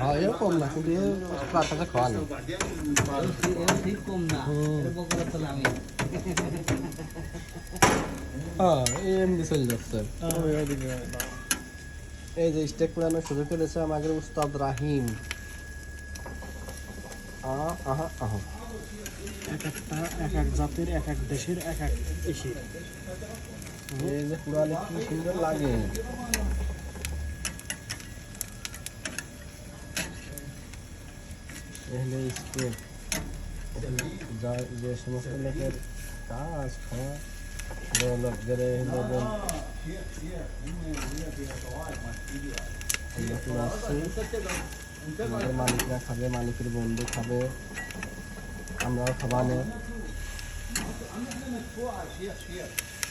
হ্যাঁ এরকম না কিন্তু এর কাছে খাওয়া নেই ঠিক কম না। হুম। এটা বকরা তো আমি হ্যাঁ এমনি চলে যাচ্ছে। এই যে স্টেক পুরানো শুরু করেছে আমাদের উস্তাদ রাহিম। আহা আহা আহা। এক একটা এক এক জাতির এক এক দেশের এক এক ইসি এই যে পুরালে কি সুন্দর লাগে। पहले इसके যে সমস্ত লোকের কাজ খাওয়া দৌলত গেড়ে লোকজন আমাদের মালিকরা খাবে মালিকের বন্ধু খাবে আমরাও খাবানে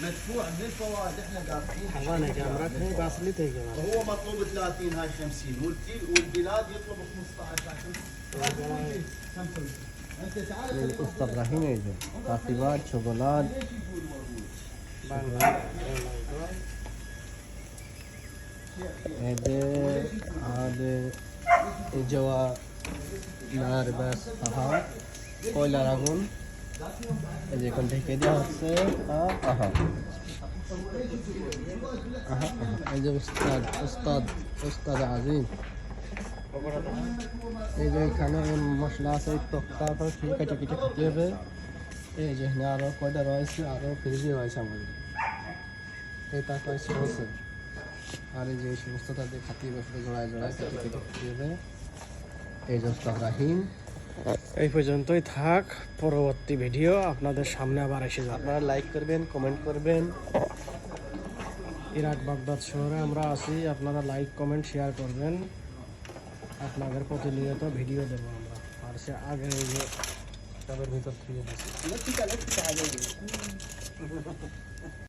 مدفوع من الفوائد احنا قاعدين هو مطلوب 30 هاي 50 والبلاد يطلب 15 50 উস্তাদ রাহিম এই যে কাশিবাদ ছোকলাদ বাংলা এদে আদে জওয়া নার বাস আহা কয়লার আগুন এই যে এখন ঢেকে দেওয়া হচ্ছে আহা আহা এই যে উস্তাদ উস্তাদ উস্তাদ আজিম এই যে এখানে মশলা আছে তারপর ফির কেটে কেটে খেতে হবে এই যে এখানে আরও কয়টা রয়েছে আরও ফ্রিজে রয়েছে আমাদের। এই তারপর রয়েছে আর এই যে এই সমস্ত তাদের খাতিয়ে বসে জোড়ায় জোড়ায় কেটে কেটে খেতে হবে এই যে রাহিম এই পর্যন্তই থাক পরবর্তী ভিডিও আপনাদের সামনে আবার এসে যাবে। আপনারা লাইক করবেন কমেন্ট করবেন। ইরাক বাগদাদ শহরে আমরা আছি আপনারা লাইক কমেন্ট শেয়ার করবেন। আপনাদের প্রতিনিয়ত ভিডিও দেবো আমরা। আর সে আগে টবের ভিতর থেকে